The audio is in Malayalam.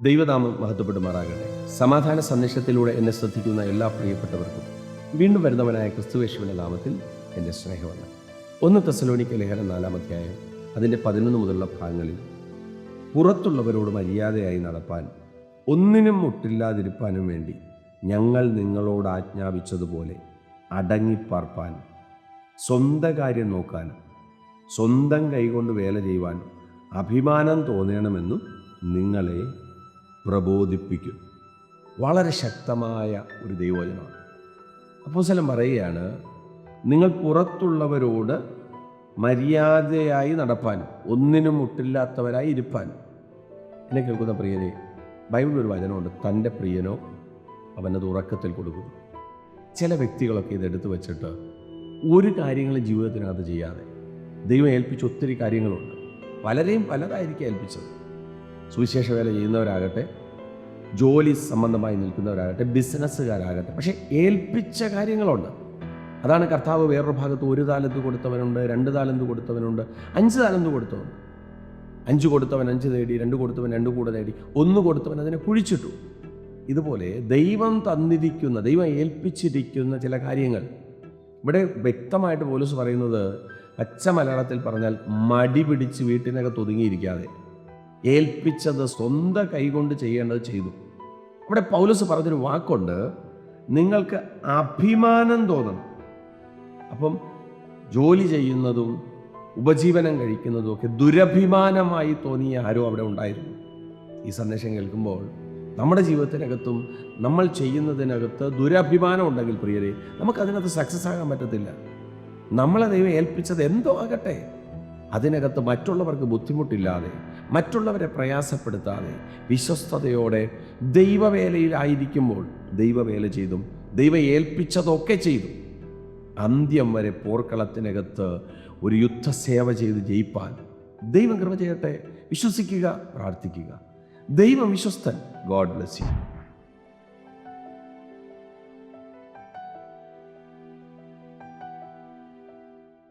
ദൈവനാമം മഹത്വപ്പെടുമാറാകട്ടെ. സമാധാന സന്ദേശത്തിലൂടെ എന്നെ ശ്രദ്ധിക്കുന്ന എല്ലാ പ്രിയപ്പെട്ടവർക്കും വീണ്ടും വരുന്നവനായ ക്രിസ്തുവേശുവിന്റെ നാമത്തിൽ എന്റെ സ്നേഹമല്ല ഒന്ന് തെസലോണിക്ക ലേഖനം നാലാം അധ്യായം അതിന്റെ പതിനൊന്ന് മുതലുള്ള ഭാഗങ്ങളിൽ പുറത്തുള്ളവരോട് മര്യാദയായി നടപ്പാൻ ഒന്നിനും മുട്ടില്ലാതിരിപ്പാനും വേണ്ടി ഞങ്ങൾ നിങ്ങളോട് ആജ്ഞാപിച്ചതുപോലെ അടങ്ങിപ്പാർപ്പാൻ സ്വന്തം കാര്യം നോക്കാൻ സ്വന്തം കൈകൊണ്ട് വേല ചെയ്യുവാൻ അഭിമാനം തോന്നണമെന്നും നിങ്ങളെ പ്രബോധിപ്പിക്കും. വളരെ ശക്തമായ ഒരു ദൈവവചനമാണ്. അപ്പോസ്തലൻ പറയുകയാണ് നിങ്ങൾ പുറത്തുള്ളവരോട് മര്യാദയായി നടപ്പാൻ ഒന്നിനും മുട്ടില്ലാത്തവരായി ഇരുപ്പാൻ എന്നെ കേൾക്കുന്ന പ്രിയനെ ബൈബിൾ ഒരു വചനമുണ്ട് തന്റെ പ്രിയനോ അവനത് ഉറക്കത്തിൽ കൊടുക്കുന്നു. ചില വ്യക്തികളൊക്കെ ഇത് എടുത്തു വെച്ചിട്ട് ഒരു കാര്യങ്ങളും ജീവിതത്തിനകത്ത് ചെയ്യാതെ ദൈവം ഏൽപ്പിച്ച ഒത്തിരി കാര്യങ്ങളുണ്ട്. പലരെയും പലതായിരിക്കും ഏൽപ്പിച്ചത്. സുവിശേഷ വേല ചെയ്യുന്നവരാകട്ടെ ജോലി സംബന്ധമായി നിൽക്കുന്നവരാകട്ടെ ബിസിനസ്സുകാരാകട്ടെ പക്ഷേ ഏൽപ്പിച്ച കാര്യങ്ങളുണ്ട്. അതാണ് കർത്താവ് വേറൊരു ഭാഗത്ത് ഒരു താലന്ത് കൊടുത്തവനുണ്ട് രണ്ട് താലന്ത് കൊടുത്തവനുണ്ട് അഞ്ച് താലന്ത് കൊടുത്തവനുണ്ട്. അഞ്ച് കൊടുത്തവൻ അഞ്ച് നേടി രണ്ട് കൊടുത്തവൻ രണ്ട് കൂടെ നേടി ഒന്ന് കൊടുത്തവൻ അതിനെ കുഴിച്ചിട്ടു. ഇതുപോലെ ദൈവം തന്നിരിക്കുന്ന ദൈവം ഏൽപ്പിച്ചിരിക്കുന്ന ചില കാര്യങ്ങൾ. ഇവിടെ വ്യക്തമായിട്ട് പോലീസ് പറയുന്നത് പച്ച മലയാളത്തിൽ പറഞ്ഞാൽ മടി പിടിച്ച് വീട്ടിനകത്ത് ഒതുങ്ങിയിരിക്കാതെ. ഏൽപ്പിച്ചത് സ്വന്തം കൈകൊണ്ട് ചെയ്യേണ്ടത് ചെയ്തു. ഇവിടെ പൗലസ് പറഞ്ഞൊരു വാക്കുണ്ട് നിങ്ങൾക്ക് അഭിമാനം തോന്നണം. അപ്പം ജോലി ചെയ്യുന്നതും ഉപജീവനം കഴിക്കുന്നതും ഒക്കെ ദുരഭിമാനമായി തോന്നിയ ആരോ അവിടെ ഉണ്ടായിരുന്നു. ഈ സന്ദേശം കേൾക്കുമ്പോൾ നമ്മുടെ ജീവിതത്തിനകത്തും നമ്മൾ ചെയ്യുന്നതിനകത്ത് ദുരഭിമാനം ഉണ്ടെങ്കിൽ പ്രിയരെ നമുക്കതിനകത്ത് സക്സസ് ആകാൻ പറ്റത്തില്ല. നമ്മളെ ദൈവം ഏൽപ്പിച്ചത് എന്തോ ആകട്ടെ. അതിനകത്ത് മറ്റുള്ളവർക്ക് ബുദ്ധിമുട്ടില്ലാതെ മറ്റുള്ളവരെ പ്രയാസപ്പെടുത്താതെ വിശ്വസ്തയോടെ ദൈവവേലയിലായിരിക്കുമ്പോൾ ദൈവവേല ചെയ്തും ദൈവം ഏൽപ്പിച്ചതൊക്കെ ചെയ്തു അന്ത്യം വരെ പോർക്കളത്തിനകത്ത് ഒരു യുദ്ധസേവ ചെയ്ത് ജയിപ്പാൻ ദൈവം കൃപ ചെയ്യട്ടെ. വിശ്വസിക്കുക പ്രാർത്ഥിക്കുക. ദൈവം വിശ്വസ്തൻ. God bless you.